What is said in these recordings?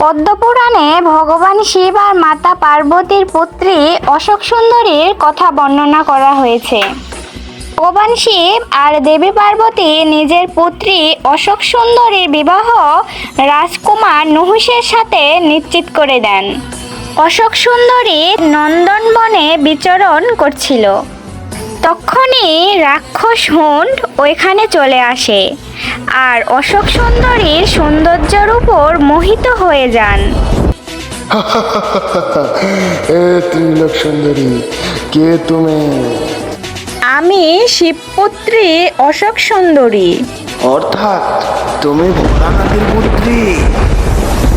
পদ্মপুরাণে ভগবান শিব আর মাতা পার্বতীর পুত্রী অশোক সুন্দরীর কথা বর্ণনা করা হয়েছে। ভগবান শিব আর দেবী পার্বতী নিজের পুত্রী অশোক সুন্দরীর বিবাহ রাজকুমার নহুষের সাথে নিশ্চিত করে দেন। অশোক সুন্দরী নন্দনবনে বিচরণ করছিল। তখনই রাক্ষস হুন্ড ওইখানে চলে আসে। আর অশোক সুন্দরীর সৌন্দর্যের উপর মোহিত হয়ে যান। ত্রিলোক সুন্দরী কে তুমি? আমি শিবপুত্রী অশোক সুন্দরী। অর্থাৎ তুমি ভোলানাথের পুত্রী?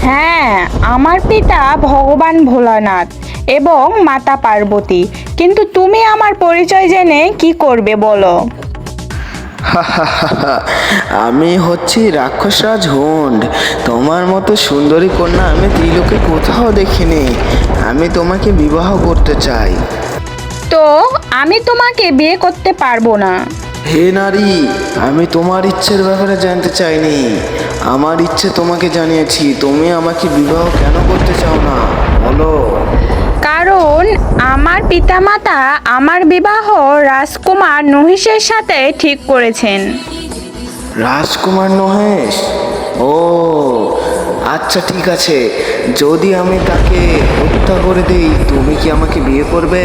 হ্যাঁ আমার পিতা ভগবান ভোলানাথ এবং মাতা পার্বতী। কিন্তু তুমি আমার পরিচয় জেনে কি করবে বলো? আমি হচ্ছি রাক্ষসরাজ হুন্ড তোমার মতো সুন্দরী কন্যা আমি ত্রিলোকে কোথাও দেখিনি। আমি তোমাকে বিবাহ করতে চাই। তো আমি তোমাকে বিয়ে করতে পারব না। হে নারী আমি তোমার ইচ্ছের ব্যাপারে জানতে চাইনি। আমার ইচ্ছে তোমাকে জানিয়েছি তুমি আমাকে বিবাহ কেন করতে চাও না? বলো। কারণ আমার পিতামাতা আমার বিবাহ রাজকুমার নহিষের সাথে ঠিক করেছেন। রাজকুমার মহেশ ও আচ্ছা ঠিক আছে। যদি আমি তাকে হত্যা করে দিই তুমি কি আমাকে বিয়ে করবে?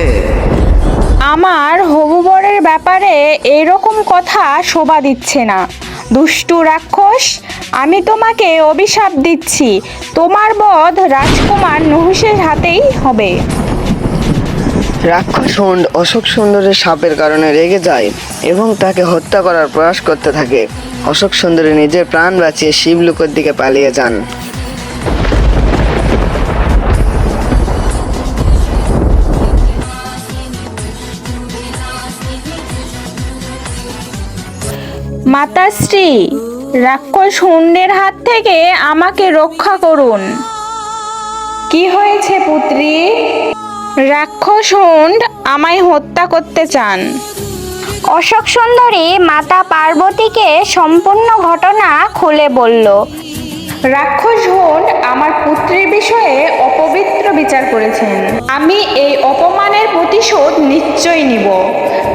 আমার হবু বরের ব্যাপারে এরকম কথা শোভা দিচ্ছে না। দুষ্টু রাক্ষস আমি তোমাকে অভিশাপ দিচ্ছি। তোমার বধ রাজকুমার নহুষের হাতেই হবে। রাক্ষস হুন্ড অশোক সুন্দরের সাপের কারণে রেগে যায় এবং তাকে হত্যা করার প্রয়াস করতে থাকে। অশোক সুন্দরী নিজের প্রাণ বাঁচিয়ে শিবলুকের দিকে পালিয়ে যান। মাতাশ্রী রাক্ষস হুন্ডের হাত থেকে আমাকে রক্ষা করুন। কি হয়েছে পুত্রী? রাক্ষস হুন্ড আমায় হত্যা করতে চান। অশোক সুন্দরী মাতা পার্বতীকে সম্পূর্ণ ঘটনা খুলে বলল। রাক্ষস হুন্ড আমার পুত্রের বিষয়ে অপবিত্র বিচার করেছেন। আমি এই অপমানের প্রতিশোধ নিশ্চয়ই নিব।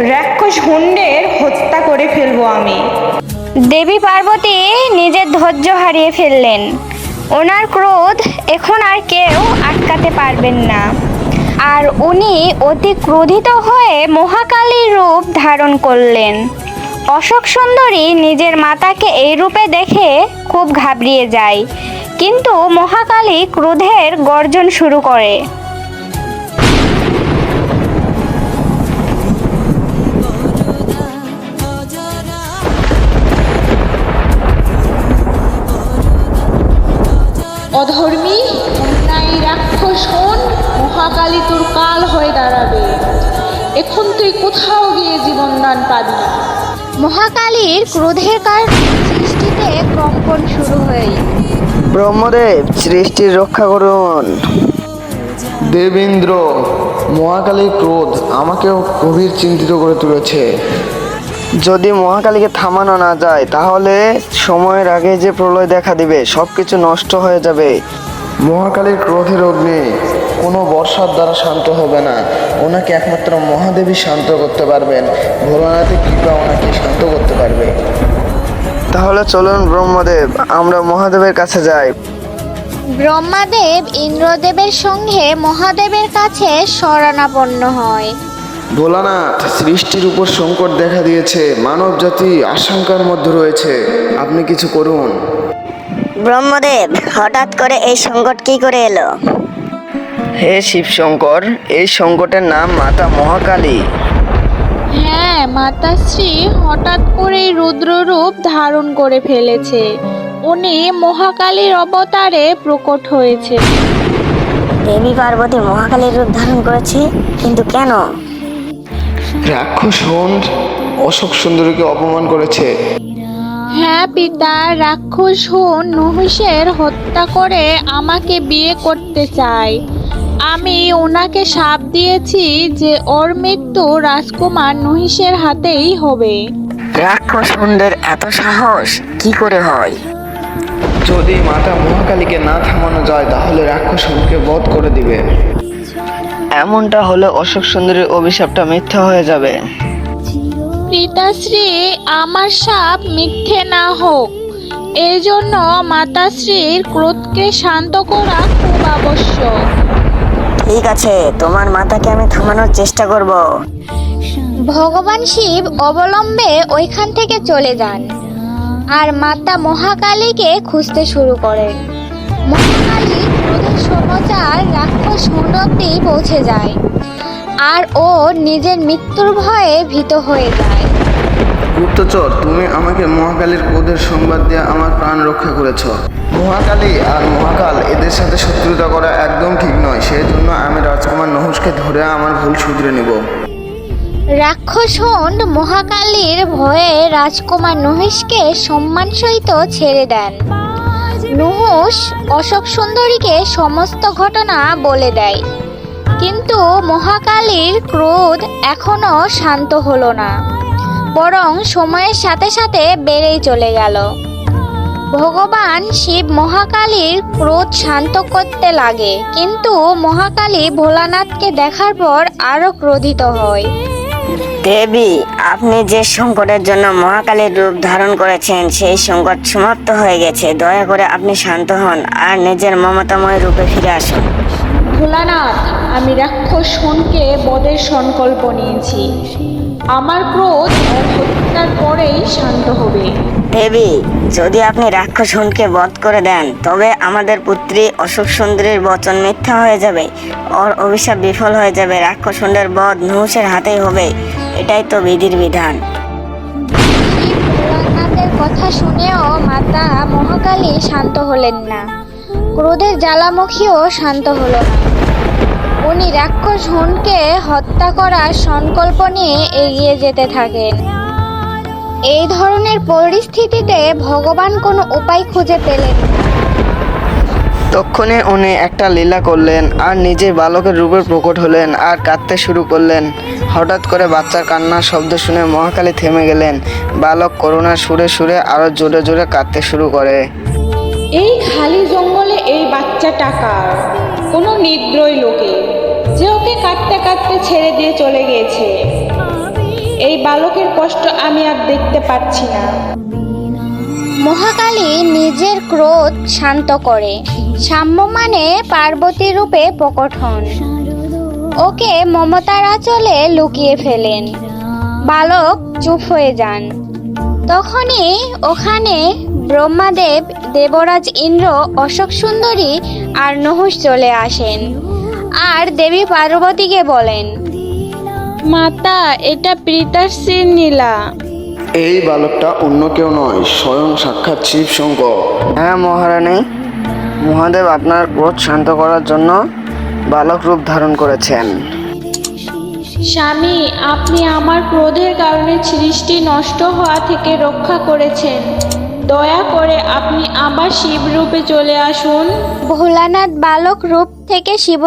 রাক্ষস হুন্ডের হত্যা করে ফেলব আমি। দেবী পার্বতী নিজের ধৈর্য হারিয়ে ফেললেন। ওনার ক্রোধ এখন আর কেউ আটকাতে পারবেন না। আর উনি অতি ক্রোধিত হয়ে মহাকালীর রূপ ধারণ করলেন। অশোক সুন্দরী নিজের মাতাকে এই রূপে দেখে খুব ঘাবড়িয়ে যায়। কিন্তু মহাকালী ক্রোধের গর্জন শুরু করে। কোথাও গিয়ে জীবনদান পাবি না। মহাকালীর ক্রোধের কারণে সৃষ্টিতে কম্পন শুরু হয় ব্রহ্মদেব সৃষ্টির রক্ষা করুন। দেবেন্দ্র মহাকালীর ক্রোধ আমাকেও গভীর চিন্তিত করে তুলেছে। যদি মহাকালীকে থামানো না যায় তাহলে সময়ের আগে যে প্রলয় দেখা দিবে সব কিছু নষ্ট হয়ে যাবে। মহাকালীর ক্রোধের অগ্নি কোনো বর্ষার দ্বারা শান্ত হবে না। ওনাকে একমাত্র মহাদেবী শান্ত করতে পারবেন। ভোলানাথের কৃপা ওনাকে শান্ত করতে পারবে। তাহলে চলুন ব্রহ্মদেব আমরা মহাদেবের কাছে যাই। ব্রহ্মাদেব ইন্দ্রদেবের সঙ্গে মহাদেবের কাছে শরণাপন্ন হয়। ভোলানাথ সৃষ্টির উপর সংকট দেখা দিয়েছে। মানব জাতি আশঙ্কার মধ্যে রয়েছে। আপনি কিছু করুন। ব্রহ্মদেব হঠাৎ করে এই সংকট কি করে এলো? হে শিব শঙ্কর এই সংকটের নাম মাতা মহাকালী। হ্যাঁ মাতাশ্রী হঠাৎ করে রুদ্ররূপ ধারণ করে ফেলেছে। উনি মহাকালীর অবতারে প্রকট হয়েছে। দেবী পার্বতী মহাকালীর রূপ ধারণ করেছে কিন্তু কেন? রাক্ষস হন্ড অশোক সুন্দরীকে অপমান করেছে। হ্যাঁ পিতা রাক্ষস হন নহুষের হত্যা করে আমাকে বিয়ে করতে চায়। আমি ওনাকে সাপ দিয়েছি যে ওর মৃত্যু রাজকুমার নহিষের হাতেই হবে। রাক্ষস হন্ডের এত সাহস কি করে হয়? যদি মাতা মহাকালীকে না থামানো যায় তাহলে রাক্ষসকে বধ করে দিবে। এমনটা হলে অশোক সুন্দরীর অভিশাপটা মিথ্যা হয়ে যাবে। পিতাশ্রী আমার সাপ মিথ্যে না হোক। এই জন্য মাতাশ্রীর ক্রোধকে শান্ত করা খুব আবশ্যক। ঠিক আছে, তোমার মাথাকে আমি থামানোর চেষ্টা করব। ভগবান শিব অবলম্বে ওইখান থেকে চলে যান। আর মাতা মহাকালীকে খুঁজতে শুরু করে মহাকালী ক্রোধের সমাচার রাক্ষস মুন্ড পৌঁছে যায়। আর ও নিজের মৃত্যুর ভয়ে ভীত হয়ে যায়। গুপ্তচর তুমি আমাকে মহাকালীর ক্রোধের সংবাদ দিয়ে আমার প্রাণ রক্ষা করেছ। মহাকালী আর মহাকাল এদের সাথে শত্রুতা করা একদম ঠিক নয় সেই জন্য আমি রাজকুমার নহুষকে ধরে আমার ভুল শুধরে নেব। রাক্ষস হন্ড মহাকালীর ভয়ে রাজকুমার নহেশকে সম্মান সহিত ছেড়ে দেন। নুহুস অশোক সুন্দরীকে সমস্ত ঘটনা বলে দেয়। কিন্তু মহাকালীর ক্রোধ এখনও শান্ত হলো না, বরং সময়ের সাথে সাথে বেড়েই চলে গেল। ভগবান শিব মহাকালীর ক্রোধ শান্ত করতে লাগে, কিন্তু মহাকালী ভোলানাথকে দেখার পর আরও ক্রোধিত হয়। দেবী, আপনি যে সংকটের জন্য মহাকালীর রূপ ধারণ করেছেন, সেই সংকট সমাপ্ত হয়ে গেছে। দয়া করে আপনি শান্ত হন আর নিজের মমতাময় রূপে ফিরে আসুন। ভোলানাথ আমি রাক্ষস সোনকে বদের সংকল্প নিয়েছি। আমার ক্রোধ হত্যার পরেই শান্ত হবে। দেবী যদি আপনি রাক্ষসুনকে বধ করে দেন তবে আমাদের পুত্রী অশোক সুন্দরীর বচন মিথ্যা হয়ে যাবে। ওর অভিশাপ বিফল হয়ে যাবে। রাক্ষসুন্ডের বধ নহুষের হাতেই হবে। এটাই তো বিধির বিধান। ভোলানাথের কথা শুনেও মাতা মহাকালী শান্ত হলেন না। ক্রোধের জ্বালামুখীও শান্ত হলো না। উনি রাক্ষস হুনকে হত্যা করার সংকল্প নিয়ে এগিয়ে যেতে থাকেন। এই ধরনের পরিস্থিতিতে ভগবান কোনো উপায় খুঁজে পেলেন না। তক্ষণে উনি একটা লীলা করলেন আর নিজে বালকের রূপে প্রকট হলেন আর কাঁদতে শুরু করলেন। হঠাৎ করে বাচ্চার কান্নার শব্দ শুনে মহাকালী থেমে গেলেন। বালক করুণার সুরে সুরে আরও জোরে জোরে কাঁদতে শুরু করে। এই খালি জঙ্গলে বাচ্চা টাকার কোনো নিদ্রই লোকে। যে ওকে কাটতে কাটতে ছেড়ে দিয়ে চলে গিয়েছে। এই বালকের কষ্ট আমি আর দেখতে পাচ্ছি না। মহাকালী নিজের ক্রোধ শান্ত করে। সাম্য মানে পার্বতী রূপে প্রকট হন। ওকে মমতার আঁচলে লুকিয়ে ফেলেন। বালক চুপ হয়ে যান। তখনই ওখানে ব্রহ্মাদেব দেবরাজ ইন্দ্র অশোক সুন্দরী আর নহুষ চলে আসেন। আর দেবী পার্বতীকে বলেন মাতা এটা প্রীতাশ্রীর নীলা এই বালকটা অন্য কেউ নয় স্বয়ং সাক্ষাৎ শিব শঙ্কর। হ্যাঁ মহারানী মহাদেব আপনার ক্রোধ শান্ত করার জন্য বালক রূপ ধারণ করেছেন। স্বামী আপনি আমার ক্রোধের কারণে সৃষ্টি নষ্ট হওয়া থেকে রক্ষা করেছেন। দয়া করে আপনি আবার শিবরূপে চলে আসুন। ভোলানাথ বালক রূপ থেকে শিব